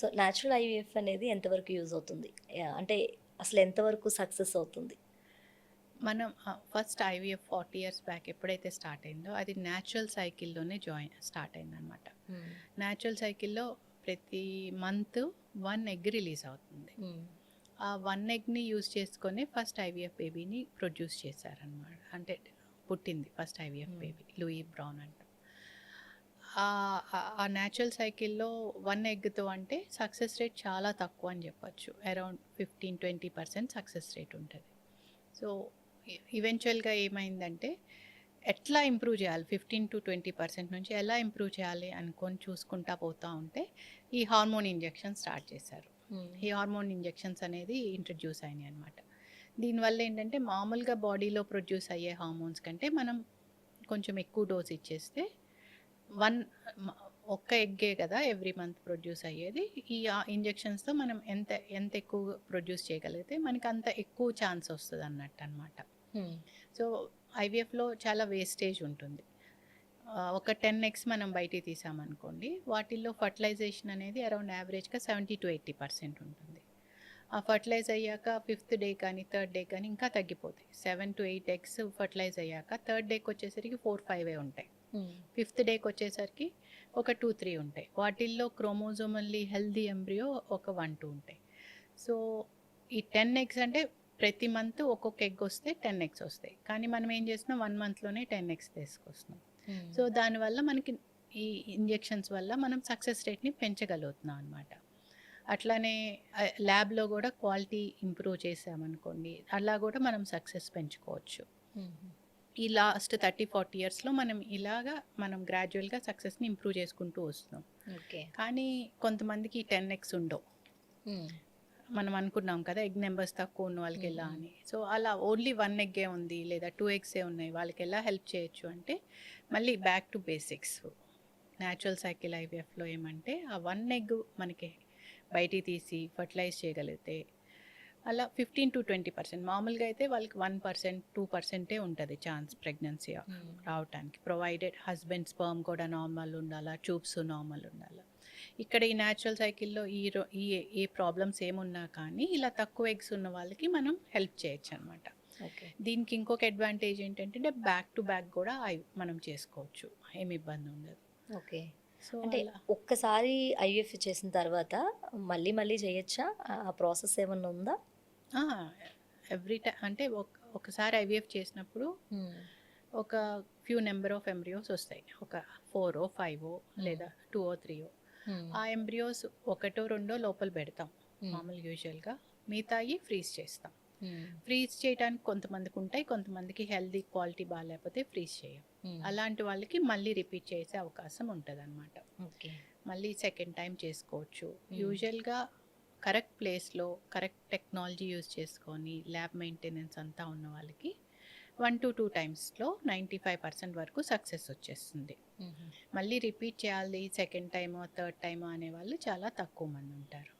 So natural IVF అనేది ఎంతవరకు use అవుతుంది? అంటే అసలు ఎంతవరకు సక్సెస్ అవుతుంది? మనం first IVF forty years back ఎప్పుడైతే స్టార్ట్ అయిందో అది న్యాచురల్ సైకిల్లోనే జాయిన్ స్టార్ట్ అయిందనమాట న్యాచురల్ సైకిల్లో ప్రతి మంత్ వన్ ఎగ్ రిలీజ్ అవుతుంది. ఆ వన్ ఎగ్ని యూజ్ చేసుకొని ఫస్ట్ ఐవీఎఫ్ బేబీని ప్రొడ్యూస్ చేశారనమాట అంటే పుట్టింది first IVF Hmm. Baby Louise Brown అంట. ఆ- న్యాచురల్ సైకిల్లో వన్ ఎగ్తో అంటే సక్సెస్ రేట్ చాలా తక్కువ అని చెప్పొచ్చు. Around fifteen twenty percent success rate ఉంటుంది. సో ఈవెన్చువల్గా ఏమైందంటే ఎట్లా ఇంప్రూవ్ చేయాలి? ఫిఫ్టీన్ టు ట్వంటీ పర్సెంట్ నుంచి ఎలా ఇంప్రూవ్ చేయాలి అనుకొని చూసుకుంటా పోతూ ఉంటే ఈ హార్మోన్ ఇంజెక్షన్ స్టార్ట్ చేశారు. ఈ హార్మోన్ ఇంజెక్షన్స్ అనేది ఇంట్రడ్యూస్ అయినాయి అనమాట దీనివల్ల ఏంటంటే మామూలుగా బాడీలో ప్రొడ్యూస్ అయ్యే హార్మోన్స్ కంటే మనం కొంచెం ఎక్కువ డోస్ ఇచ్చేస్తే వన్ ఒక్క ఎగ్గే కదా ఎవ్రీ మంత్ ప్రొడ్యూస్ అయ్యేది. ఈ ఇంజెక్షన్స్తో మనం ఎంత ఎంత ఎక్కువ ప్రొడ్యూస్ చేయగలిగితే మనకి అంత ఎక్కువ ఛాన్స్ వస్తుంది అన్నట్టు అనమాట సో ఐవీఎఫ్లో చాలా వేస్టేజ్ ఉంటుంది. ఒక టెన్ ఎక్స్ మనం బయటికి తీసామనుకోండి వాటిల్లో ఫర్టిలైజేషన్ అనేది అరౌండ్ యావరేజ్గా సెవెంటీ టు ఎయిటీ పర్సెంట్ ఉంటుంది. ఆ ఫర్టిలైజ్ అయ్యాక ఫిఫ్త్ డే కానీ థర్డ్ డే కానీ ఇంకా తగ్గిపోతాయి. Seven to eight eggs fertilise అయ్యాక థర్డ్ డేకి వచ్చేసరికి ఫోర్ ఫైవే ఉంటాయి. ఫిఫ్త్ డేకి వచ్చేసరికి ఒక టూ త్రీ ఉంటాయి. వాటిల్లో క్రోమోజోమల్లీ హెల్దీ ఎంబ్రియో ఒక వన్ టూ ఉంటాయి. సో ఈ టెన్ ఎగ్స్ అంటే ప్రతి మంత్ ఒక్కొక్క ఎగ్ వస్తే టెన్ ఎగ్స్ వస్తాయి. కానీ మనం ఏం చేస్తున్నాం? వన్ మంత్లోనే టెన్ ఎగ్స్ తీసుకొస్తున్నాం. సో దానివల్ల మనకి ఈ ఇంజెక్షన్స్ వల్ల మనం సక్సెస్ రేట్ని పెంచగలుగుతున్నాం అనమాట అట్లానే ల్యాబ్లో కూడా క్వాలిటీ ఇంప్రూవ్ చేసామనుకోండి అలా కూడా మనం సక్సెస్ పెంచుకోవచ్చు. ఈ లాస్ట్ థర్టీ ఫార్టీ ఇయర్స్లో మనం ఇలాగా మనం గ్రాడ్యువల్గా సక్సెస్ని ఇంప్రూవ్ చేసుకుంటూ వస్తున్నాం. ఓకే. కానీ కొంతమందికి టెన్ ఎక్స్ ఉండవు. మనం అనుకున్నాం కదా ఎగ్ నెంబర్స్ తక్కువ ఉన్న వాళ్ళకి ఎలా. అని. సో అలా ఓన్లీ వన్ ఎగ్గే ఉంది లేదా టూ ఎగ్సే ఉన్నాయి వాళ్ళకి ఎలా హెల్ప్ చేయొచ్చు అంటే మళ్ళీ back to basics. Natural cycle ఐవీఎఫ్లో ఏమంటే ఆ వన్ ఎగ్ మనకి బయటికి తీసి ఫర్టిలైజ్ చేయగలిగితే అలా ఫిఫ్టీన్ టు ట్వంటీ పర్సెంట్ మామూలుగా అయితే వాళ్ళకి వన్ పర్సెంట్ టూ పర్సెంటే ఉంటుంది ఛాన్స్ ప్రెగ్నెన్సీ రావటానికి. ప్రొవైడెడ్ హస్బెండ్ స్పర్మ్ కూడా నార్మల్ ఉండాలా ట్యూబ్స్ నార్మల్ ఉండాలా. ఇక్కడ ఈ న్యాచురల్ సైకిల్లో ఈ రో ఈ ఏ ప్రాబ్లమ్స్ ఏమున్నా కానీ ఇలా తక్కువ ఎగ్స్ ఉన్న వాళ్ళకి మనం హెల్ప్ చేయొచ్చు అనమాట దీనికి ఇంకొక అడ్వాంటేజ్ ఏంటంటే బ్యాక్ టు బ్యాక్ కూడా మనం చేసుకోవచ్చు. ఏమి ఇబ్బంది ఉండదు. ఓకే. సో అంటే ఒక్కసారి ఐవీఎఫ్ చేసిన తర్వాత మళ్ళీ మళ్ళీ చేయొచ్చా? ఆ ప్రాసెస్ ఏమన్నా ఉందా? ఎవ్రీ టైం అంటే ఒక ఒకసారి ఐవీఎఫ్ చేసినప్పుడు ఒక ఫ్యూ నెంబర్ ఆఫ్ ఎంబ్రియోస్ వస్తాయి. ఒక ఫోర్ ఫైవ్ లేదా టూ ఓ త్రీ ఆ ఎంబ్రియోస్ ఒకటో రెండో లోపల పెడతాం. మామూలు యూజువల్గా మిగతాయి ఫ్రీజ్ చేస్తాం. ఫ్రీజ్ చేయడానికి కొంతమందికి ఉంటాయి కొంతమందికి హెల్దీ క్వాలిటీ బాగాలేకపోతే ఫ్రీజ్ చేయం. అలాంటి వాళ్ళకి మళ్ళీ రిపీట్ చేసే అవకాశం ఉంటుంది అనమాట మళ్ళీ సెకండ్ టైం చేసుకోవచ్చు. Hmm. యూజువల్గా కరెక్ట్ ప్లేస్లో కరెక్ట్ టెక్నాలజీ యూజ్ చేసుకొని ల్యాబ్ మెయింటెనెన్స్ అంతా ఉన్న వాళ్ళకి వన్ టు టూ టైమ్స్లో నైంటీ ఫైవ్ పర్సెంట్ వరకు సక్సెస్ వచ్చేస్తుంది. మళ్ళీ రిపీట్ చేయాలి సెకండ్ టైమో థర్డ్ టైమో అనే వాళ్ళు చాలా తక్కువ మంది ఉంటారు.